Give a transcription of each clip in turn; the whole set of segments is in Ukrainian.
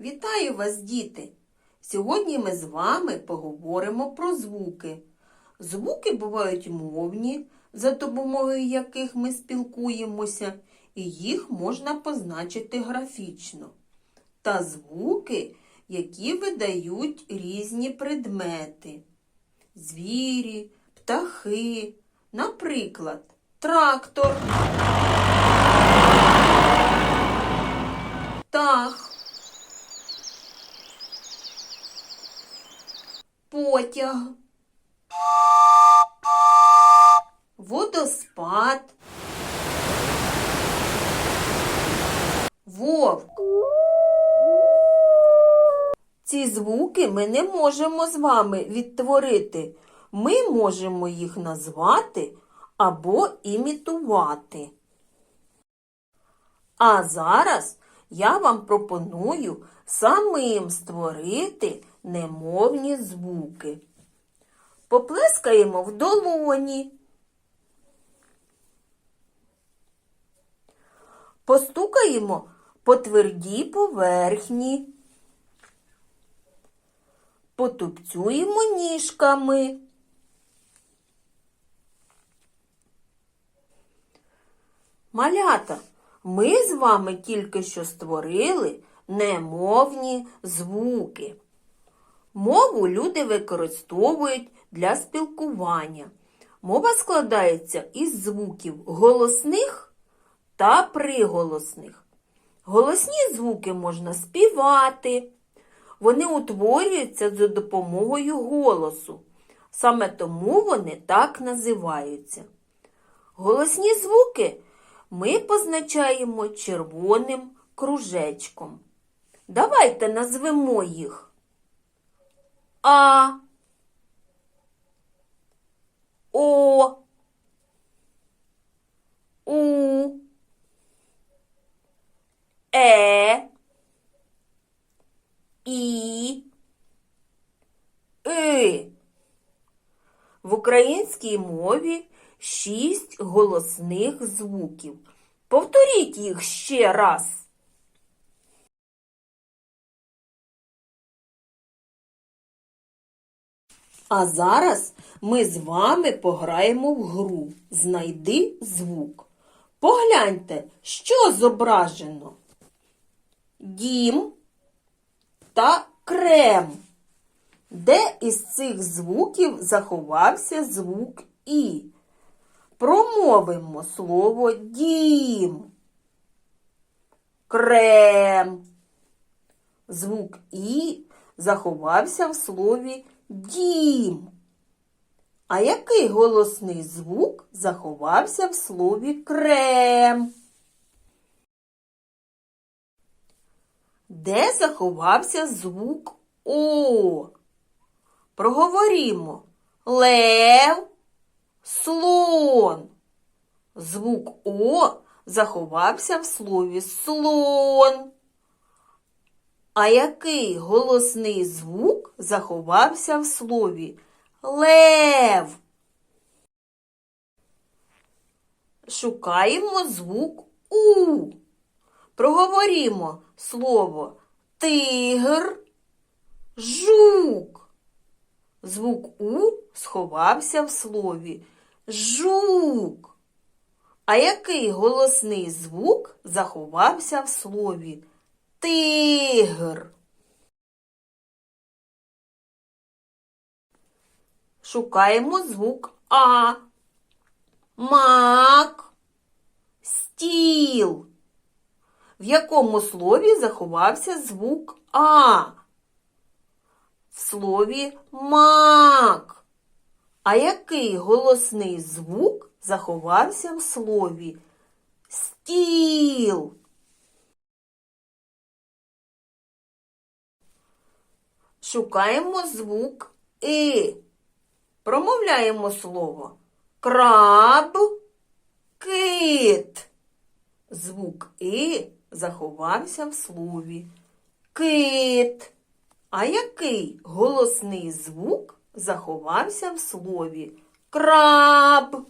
Вітаю вас, діти! Сьогодні ми з вами поговоримо про звуки. Звуки бувають мовні, за допомогою яких ми спілкуємося, і їх можна позначити графічно. Та звуки, які видають різні предмети. Звірі, птахи, наприклад, трактор. Птах. Потяг. Водоспад. Вовк. Ці звуки ми не можемо з вами відтворити. Ми можемо їх назвати або імітувати. А зараз я вам пропоную самим створити немовні звуки. Поплескаємо в долоні. Постукаємо по твердій поверхні. Потупцюємо ніжками. Малята, ми з вами тільки що створили немовні звуки. Мову люди використовують для спілкування. Мова складається із звуків голосних та приголосних. Голосні звуки можна співати. Вони утворюються за допомогою голосу. Саме тому вони так називаються. Голосні звуки ми позначаємо червоним кружечком. Давайте назвемо їх А, О, У, Е, І, И. В українській мові шість голосних звуків. Повторіть їх ще раз. А зараз ми з вами пограємо в гру Знайди звук. Погляньте, що зображено. Дім та крем. Де із цих звуків заховався звук І? Промовимо слово дім. Крем. Звук І заховався в слові дім. А який голосний звук заховався в слові крем? Де заховався звук О? Проговорімо лев, слон. Звук О заховався в слові слон. А який голосний звук заховався в слові лев? Шукаємо звук У. Проговорімо слово тигр, жук. Звук У сховався в слові жук. А який голосний звук заховався в слові тигр? Шукаємо звук А. Мак, стіл. В якому слові заховався звук А? В слові мак. А який голосний звук заховався в слові стіл? Шукаємо звук И. Промовляємо слово краб, кит. Звук И заховався в слові кит. А який голосний звук заховався в слові краб?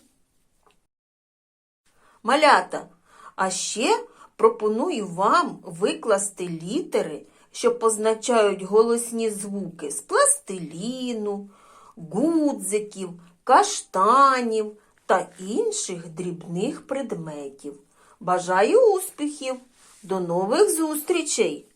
Малята, а ще пропоную вам викласти літери, що позначають голосні звуки з пластиліну, гудзиків, каштанів та інших дрібних предметів. Бажаю успіхів! До нових зустрічей!